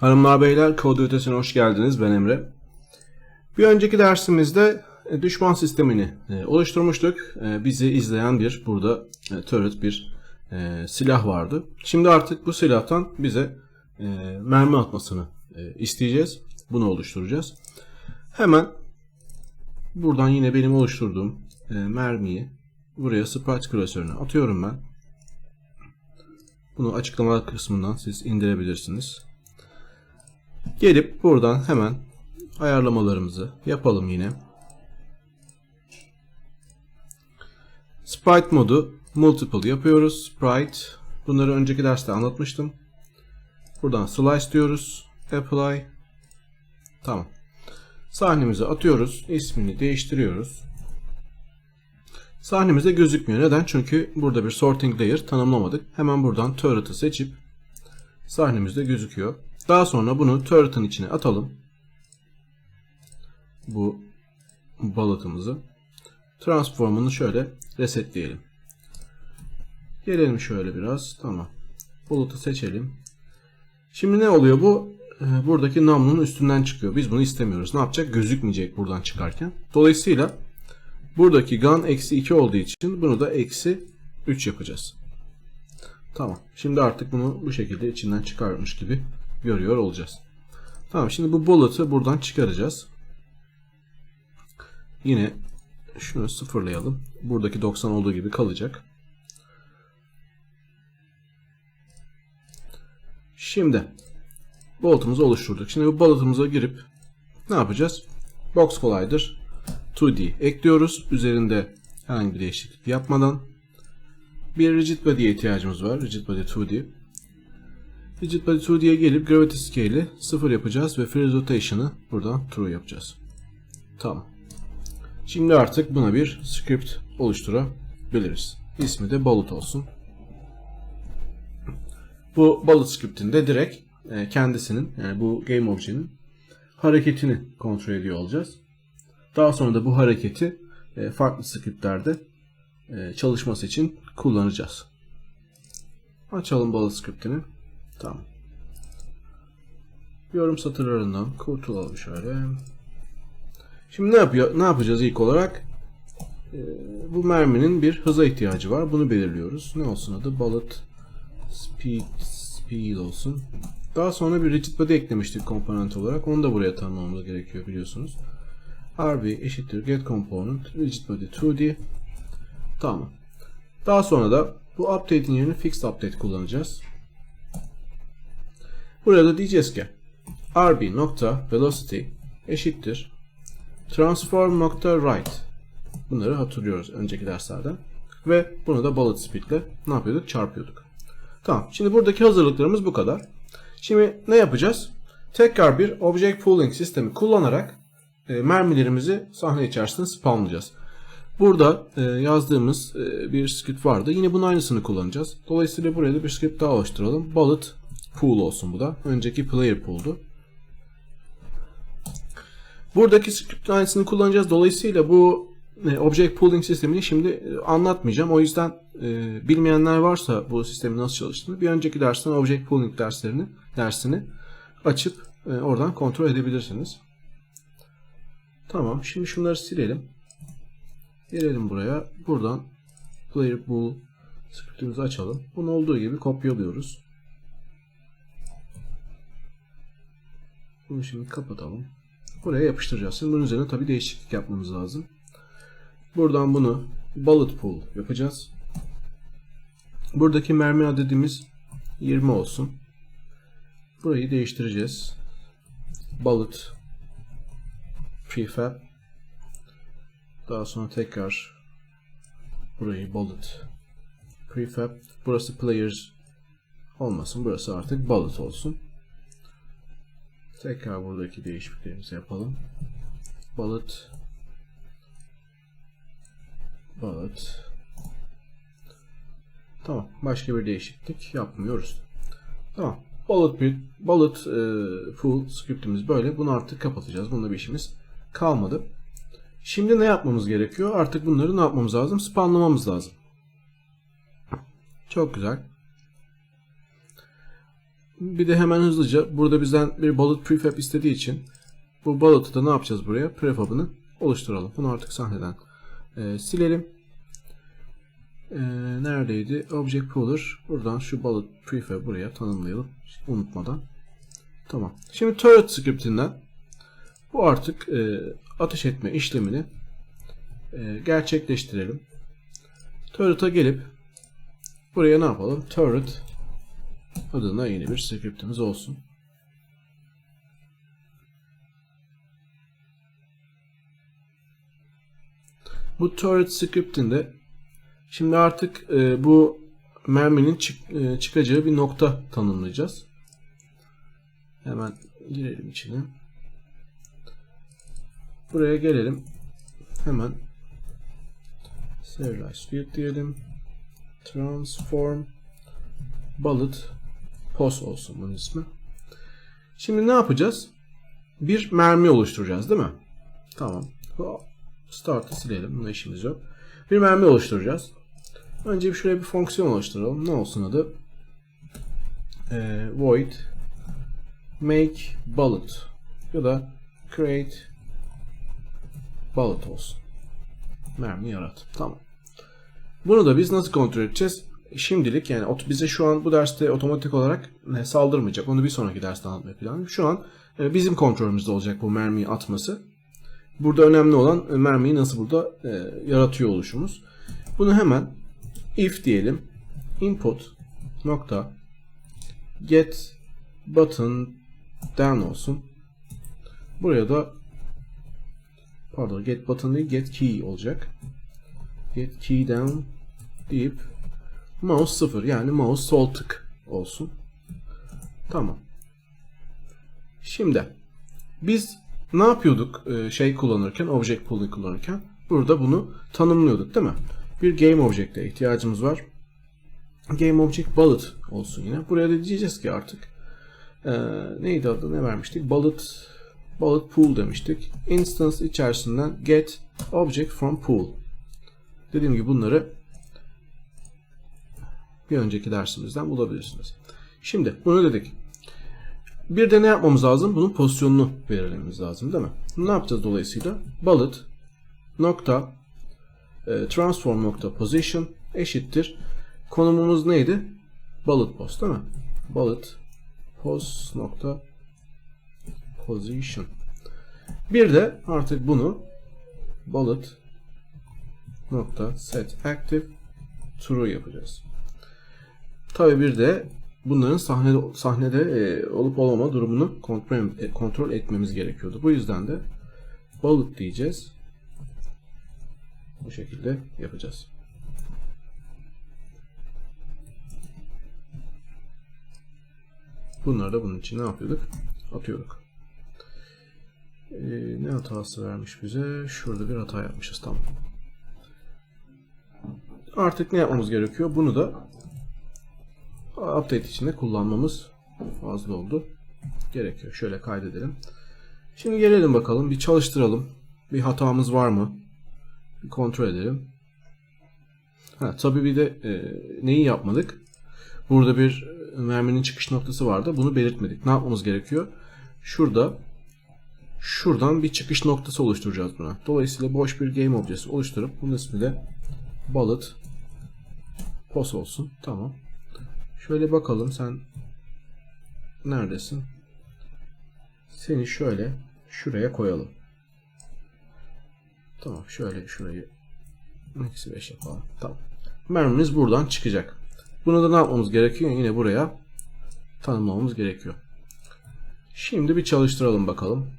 Hanımlar beyler kod ötesine hoş geldiniz. Ben Emre. Bir önceki dersimizde e, düşman sistemini e, oluşturmuştuk. E, Bizi izleyen bir burada turret bir silah vardı. Şimdi artık bu silahtan bize mermi atmasını isteyeceğiz. Bunu oluşturacağız. Hemen buradan yine benim oluşturduğum mermiyi buraya sprite klasörüne atıyorum ben. Bunu açıklama kısmından siz indirebilirsiniz. Gelip buradan hemen ayarlamalarımızı yapalım yine. Sprite modu multiple yapıyoruz. Sprite bunları önceki derste anlatmıştım. Buradan slice diyoruz. Apply. Tamam. Sahnemize atıyoruz. İsmini değiştiriyoruz. Sahnemize gözükmüyor. Neden? Çünkü burada bir sorting layer tanımlamadık. Hemen buradan turret'ı seçip sahnemizde gözüküyor. Daha sonra bunu turret'ın içine atalım. Bu balıtımızı. Transform'unu şöyle resetleyelim. Gelelim şöyle biraz. Tamam. Bulut'u seçelim. Şimdi ne oluyor bu? Ee, Buradaki namlunun üstünden çıkıyor. Biz bunu istemiyoruz. Ne yapacak? Gözükmeyecek buradan çıkarken. Dolayısıyla buradaki gun eksi 2 olduğu için bunu da eksi 3 yapacağız. Tamam. Şimdi artık bunu bu şekilde içinden çıkarmış gibi görüyor olacağız. Tamam şimdi bu bullet'ı buradan çıkaracağız. Yine şunu sıfırlayalım. Buradaki 90 olduğu gibi kalacak. Şimdi bullet'ımızı oluşturduk. Şimdi bu bullet'ımıza girip ne yapacağız? Box Collider 2D ekliyoruz. Üzerinde herhangi bir değişiklik yapmadan bir rigid body'ye ihtiyacımız var. Rigid body 2D. Rigid body 2D'ye gelip gravity scale'i 0 yapacağız ve freeze rotation'ı buradan true yapacağız. Tamam. Şimdi artık buna bir script oluşturabiliriz. İsmi de bullet olsun. Bu bullet script'inde direkt e, kendisinin yani bu game object'in hareketini kontrol ediyor olacağız. Daha sonra da bu hareketi e, farklı scriptlerde e, çalışması için kullanacağız. Açalım bullet script'ini. Tamam. Yorum satırlarından kurtulalım şöyle. Şimdi ne yapıyor? Ne yapacağız ilk olarak? Ee, bu merminin bir hıza ihtiyacı var. Bunu belirliyoruz. Ne olsun adı? Bullet speed speed olsun. Daha sonra bir rigid body eklemiştik komponent olarak. Onu da buraya tanımlamamız gerekiyor biliyorsunuz. RB eşittir get component rigid body 2D. Tamam. Daha sonra da bu update'in yerine fixed update kullanacağız. Burada diyeceğiz ki rb nokta velocity eşittir transform nokta right. Bunları hatırlıyoruz önceki derslerden. Ve bunu da bullet speed ile ne yapıyorduk? Çarpıyorduk. Tamam. Şimdi buradaki hazırlıklarımız bu kadar. Şimdi ne yapacağız? Tekrar bir object pooling sistemi kullanarak e, mermilerimizi sahne içerisinde spawnlayacağız. Burada e, yazdığımız e, bir script vardı. Yine bunun aynısını kullanacağız. Dolayısıyla buraya da bir script daha oluşturalım. Bullet pool olsun bu da. Önceki player pool'du. Buradaki script'in aynısını kullanacağız. Dolayısıyla bu e, object pooling sistemini şimdi e, anlatmayacağım. O yüzden e, bilmeyenler varsa bu sistemin nasıl çalıştığını bir önceki dersten object pooling derslerini dersini açıp e, oradan kontrol edebilirsiniz. Tamam. Şimdi şunları silelim. Gelelim buraya. Buradan player pool scriptimizi açalım. Bunu olduğu gibi kopyalıyoruz. Bunu şimdi kapatalım. Buraya yapıştıracağız. Şimdi bunun üzerine tabi değişiklik yapmamız lazım. Buradan bunu bullet pool yapacağız. Buradaki mermi adedimiz 20 olsun. Burayı değiştireceğiz. Bullet prefab daha sonra tekrar burayı bullet prefab burası players olmasın burası artık bullet olsun tekrar buradaki değişikliklerimizi yapalım bullet bullet tamam başka bir değişiklik yapmıyoruz tamam bullet, bir, bullet e, full scriptimiz böyle bunu artık kapatacağız bunda bir işimiz kalmadı Şimdi ne yapmamız gerekiyor? Artık bunları ne yapmamız lazım? Spawnlamamız lazım. Çok güzel. Bir de hemen hızlıca burada bizden bir bullet prefab istediği için bu bullet'ı da ne yapacağız buraya? Prefab'ını oluşturalım. Bunu artık sahneden e, silelim. E, neredeydi? Object Pooler. Buradan şu bullet prefab buraya tanımlayalım. Unutmadan. Tamam. Şimdi turret scriptinden bu artık e, ateş etme işlemini e, gerçekleştirelim. Turret'a gelip buraya ne yapalım? Turret adına yeni bir scriptimiz olsun. Bu turret scriptinde şimdi artık e, bu merminin çık, e, çıkacağı bir nokta tanımlayacağız. Hemen girelim içine. Buraya gelelim. Hemen serialize field diyelim. Transform bullet pos olsun bunun ismi. Şimdi ne yapacağız? Bir mermi oluşturacağız değil mi? Tamam. Start'ı silelim. Bunda işimiz yok. Bir mermi oluşturacağız. Önce bir şuraya bir fonksiyon oluşturalım. Ne olsun adı? Ee, void make bullet ya da create bullet olsun. Mermi yarat. Tamam. Bunu da biz nasıl kontrol edeceğiz? Şimdilik yani bize şu an bu derste otomatik olarak saldırmayacak. Onu bir sonraki derste anlatmayı planlıyorum. Şu an e, bizim kontrolümüzde olacak bu mermiyi atması. Burada önemli olan e, mermiyi nasıl burada e, yaratıyor oluşumuz. Bunu hemen if diyelim input nokta get button down olsun. Buraya da pardon get button değil get key olacak. Get key down deyip mouse 0 yani mouse sol tık olsun. Tamam. Şimdi biz ne yapıyorduk e, şey kullanırken object pool'u kullanırken burada bunu tanımlıyorduk değil mi? Bir game object'e ihtiyacımız var. Game object bullet olsun yine. Buraya da diyeceğiz ki artık e, neydi adı ne vermiştik? Bullet bullet pool demiştik. Instance içerisinden get object from pool. Dediğim gibi bunları bir önceki dersimizden bulabilirsiniz. Şimdi bunu dedik. Bir de ne yapmamız lazım? Bunun pozisyonunu belirlememiz lazım değil mi? Ne yapacağız dolayısıyla? Bullet nokta e, transform nokta position eşittir. Konumumuz neydi? Bullet post değil mi? Bullet post nokta position. Bir de artık bunu bullet nokta set active true yapacağız. Tabi bir de bunların sahnede, sahnede e, olup olmama durumunu kontrol, e, kontrol etmemiz gerekiyordu. Bu yüzden de bullet diyeceğiz. Bu şekilde yapacağız. Bunları da bunun için ne yapıyorduk? Atıyorduk. Ee, ne hatası vermiş bize? Şurada bir hata yapmışız. Tamam. Artık ne yapmamız gerekiyor? Bunu da update içinde kullanmamız fazla oldu. Gerekiyor. Şöyle kaydedelim. Şimdi gelelim bakalım. Bir çalıştıralım. Bir hatamız var mı? Bir kontrol edelim. Ha, tabii bir de e, neyi yapmadık? Burada bir merminin çıkış noktası vardı. Bunu belirtmedik. Ne yapmamız gerekiyor? Şurada şuradan bir çıkış noktası oluşturacağız buna. Dolayısıyla boş bir game objesi oluşturup bunun ismi de bullet pos olsun. Tamam. Şöyle bakalım sen neredesin? Seni şöyle şuraya koyalım. Tamam şöyle şurayı eksi 5 yapalım. Tamam. Mermimiz buradan çıkacak. Bunu da ne yapmamız gerekiyor? Yine buraya tanımlamamız gerekiyor. Şimdi bir çalıştıralım bakalım.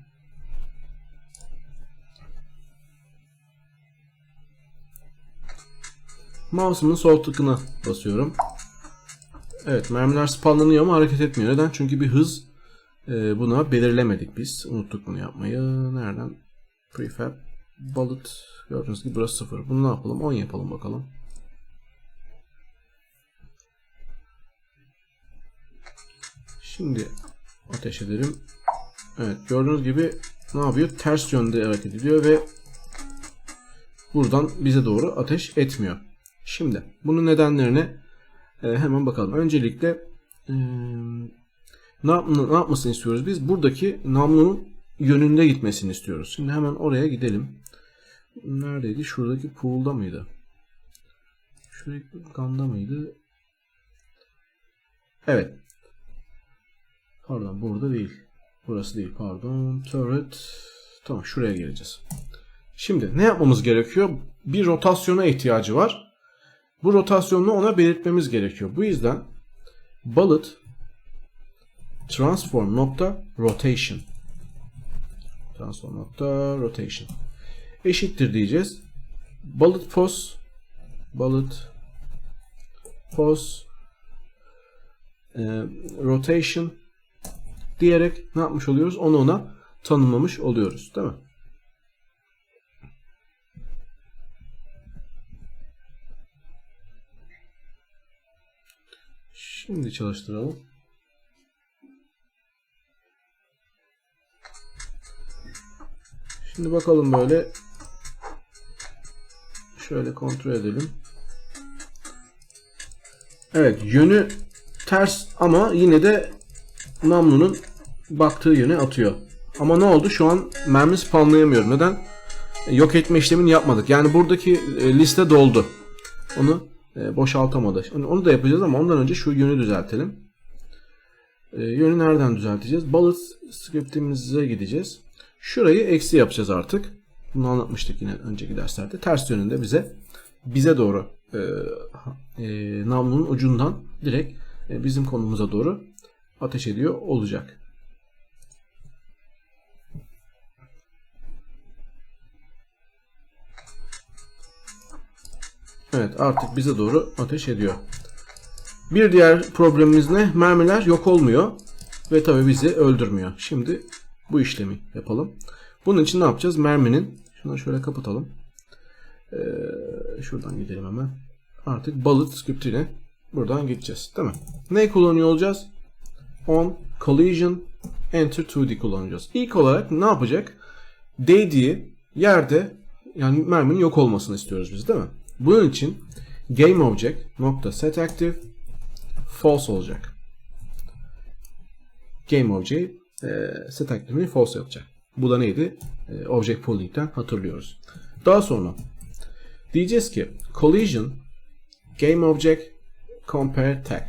Mouse'umun sol tıkına basıyorum. Evet mermiler spawnlanıyor ama hareket etmiyor. Neden? Çünkü bir hız e, buna belirlemedik biz. Unuttuk bunu yapmayı. Nereden? Prefab. Bullet. Gördüğünüz gibi burası sıfır. Bunu ne yapalım? 10 yapalım bakalım. Şimdi ateş edelim. Evet gördüğünüz gibi ne yapıyor? Ters yönde hareket ediyor ve buradan bize doğru ateş etmiyor. Şimdi bunun nedenlerine e, hemen bakalım. Öncelikle e, ne, yap- ne yapmasını istiyoruz biz? Buradaki namlunun yönünde gitmesini istiyoruz. Şimdi hemen oraya gidelim. Neredeydi? Şuradaki pool'da mıydı? Şuradaki ganda mıydı? Evet. Pardon burada değil. Burası değil pardon. Turret. Tamam şuraya geleceğiz. Şimdi ne yapmamız gerekiyor? Bir rotasyona ihtiyacı var. Bu rotasyonunu ona belirtmemiz gerekiyor. Bu yüzden bullet transform nokta rotation transform nokta rotation eşittir diyeceğiz. Bullet pos bullet pos e, rotation diyerek ne yapmış oluyoruz? Onu ona tanımlamış oluyoruz. Değil mi? Şimdi çalıştıralım. Şimdi bakalım böyle. Şöyle kontrol edelim. Evet yönü ters ama yine de namlunun baktığı yöne atıyor. Ama ne oldu? Şu an mermi spamlayamıyorum. Neden? Yok etme işlemini yapmadık. Yani buradaki e, liste doldu. Onu boşaltamadı. Onu- Onu da yapacağız ama ondan önce şu yönü düzeltelim. E, Yönü nereden düzelteceğiz? Bullet scriptimize gideceğiz. Şurayı eksi yapacağız artık. Bunu anlatmıştık yine önceki derslerde. Ters yönünde bize bize doğru e, e, namlunun ucundan direkt e, bizim konumuza doğru ateş ediyor olacak. Evet artık bize doğru ateş ediyor. Bir diğer problemimiz ne? Mermiler yok olmuyor ve tabi bizi öldürmüyor. Şimdi bu işlemi yapalım. Bunun için ne yapacağız? Merminin şunu şöyle kapatalım. Ee, şuradan gidelim hemen. Artık bullet script'ine buradan gideceğiz. Değil mi? Ne kullanıyor olacağız? On collision enter 2D kullanacağız. İlk olarak ne yapacak? Değdiği yerde yani merminin yok olmasını istiyoruz biz değil mi? Bunun için game object nokta set false olacak. Game object e, false yapacak. Bu da neydi? E, object pooling'den hatırlıyoruz. Daha sonra diyeceğiz ki collision game object compare tag.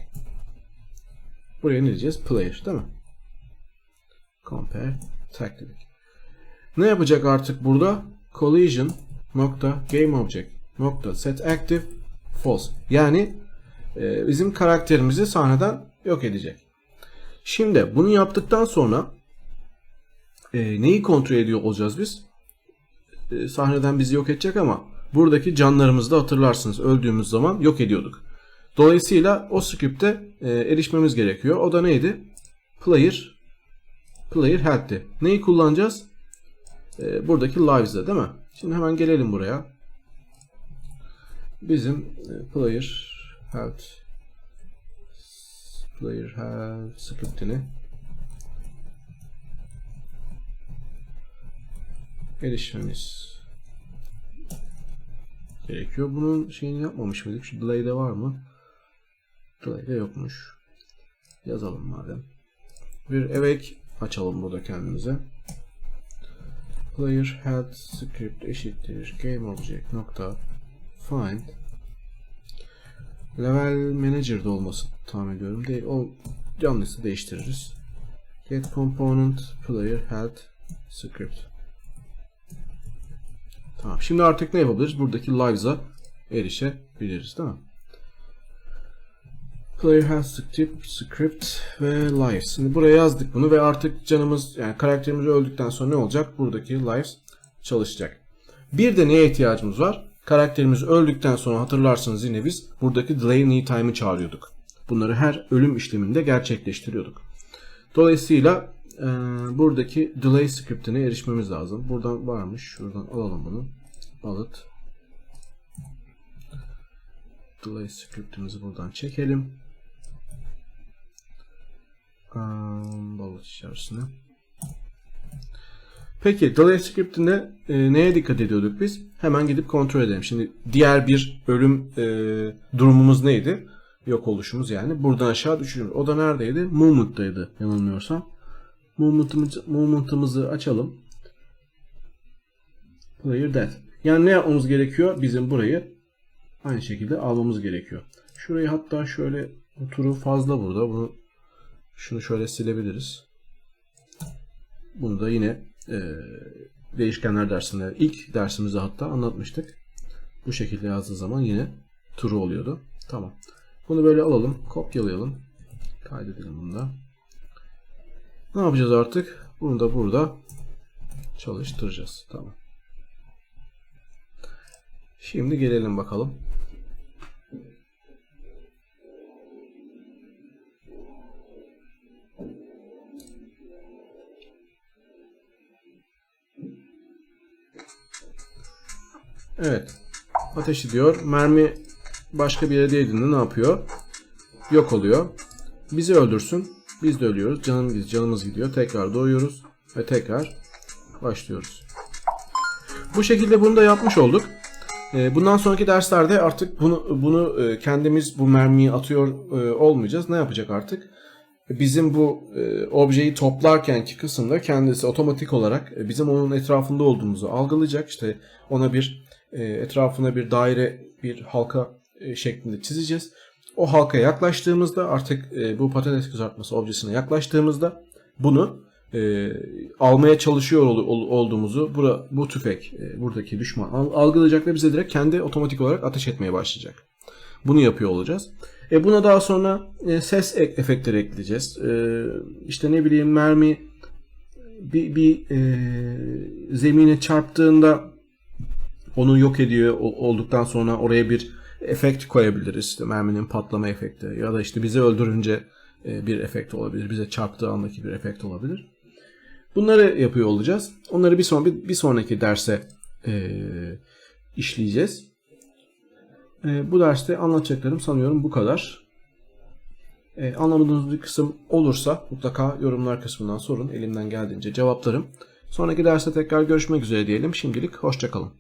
Buraya ne diyeceğiz? Player değil mi? Compare tag dedik. Ne yapacak artık burada? Collision nokta game object nokta set active false. Yani e, bizim karakterimizi sahneden yok edecek. Şimdi bunu yaptıktan sonra e, neyi kontrol ediyor olacağız biz? E, sahneden bizi yok edecek ama buradaki canlarımızı da hatırlarsınız. Öldüğümüz zaman yok ediyorduk. Dolayısıyla o script'e e, erişmemiz gerekiyor. O da neydi? Player player health'ti. Neyi kullanacağız? E, buradaki lives'da değil mi? Şimdi hemen gelelim buraya. Bizim e, player health player health script'ini erişmemiz gerekiyor. Bunun şeyini yapmamış mıydık? Şu delay'de var mı? Delay'de yokmuş. Yazalım madem. Bir evek açalım burada kendimize. Player head script eşittir game object nokta find level manager'da olması tahmin ediyorum. Değil, o yanlışsa değiştiririz. Get component player head script Tamam. Şimdi artık ne yapabiliriz? Buradaki lives'a erişebiliriz. Mi? Player has script, script ve lives. Şimdi buraya yazdık bunu ve artık canımız yani karakterimiz öldükten sonra ne olacak? Buradaki lives çalışacak. Bir de neye ihtiyacımız var? Karakterimiz öldükten sonra hatırlarsınız yine biz buradaki delay need time'ı çağırıyorduk. Bunları her ölüm işleminde gerçekleştiriyorduk. Dolayısıyla e, buradaki delay scriptine erişmemiz lazım. Buradan varmış. Şuradan alalım bunu. Alıt. Delay scriptimizi buradan çekelim. Um, balık içerisine. Peki delay scriptinde e, neye dikkat ediyorduk biz? Hemen gidip kontrol edelim. Şimdi diğer bir ölüm e, durumumuz neydi? yok oluşumuz yani. Buradan aşağı düşürüyoruz. O da neredeydi? Movement'taydı yanılmıyorsam. Movement'ımızı, movement'ımızı açalım. Player dead. Yani ne yapmamız gerekiyor? Bizim burayı aynı şekilde almamız gerekiyor. Şurayı hatta şöyle bu turu fazla burada. Bunu şunu şöyle silebiliriz. Bunu da yine değişkenler dersinde ilk dersimizde hatta anlatmıştık. Bu şekilde yazdığı zaman yine true oluyordu. Tamam. Bunu böyle alalım. Kopyalayalım. Kaydedelim bunu da. Ne yapacağız artık? Bunu da burada çalıştıracağız. Tamam. Şimdi gelelim bakalım. Evet. Ateş ediyor. Mermi başka bir yere değdiğinde ne yapıyor? Yok oluyor. Bizi öldürsün. Biz de ölüyoruz. Canımız, canımız gidiyor. Tekrar doğuyoruz. Ve tekrar başlıyoruz. Bu şekilde bunu da yapmış olduk. Ee, Bundan sonraki derslerde artık bunu bunu e, kendimiz bu mermiyi atıyor e, olmayacağız. Ne yapacak artık? Bizim bu e, objeyi toplarkenki kısımda kendisi otomatik olarak bizim onun etrafında olduğumuzu algılayacak. İşte ona bir etrafına bir daire, bir halka e, şeklinde çizeceğiz. O halkaya yaklaştığımızda artık e, bu patates kızartması objesine yaklaştığımızda bunu e, almaya çalışıyor ol- ol- olduğumuzu bura, bu tüfek e, buradaki düşman al- algılayacak ve bize direkt kendi otomatik olarak ateş etmeye başlayacak. Bunu yapıyor olacağız. E buna daha sonra e, ses e- efektleri ekleyeceğiz. E, işte ne bileyim mermi bir, bir e, zemine çarptığında onu yok ediyor olduktan sonra oraya bir efekt koyabiliriz. İşte merminin patlama efekti ya da işte bizi öldürünce e, bir efekt olabilir. Bize çarptığı andaki bir efekt olabilir. Bunları yapıyor olacağız. Onları bir son bir, bir sonraki derse e, işleyeceğiz. E, bu derste anlatacaklarım sanıyorum bu kadar. E, anlamadığınız bir kısım olursa mutlaka yorumlar kısmından sorun. Elimden geldiğince cevaplarım. Sonraki derste tekrar görüşmek üzere diyelim. Şimdilik hoşçakalın.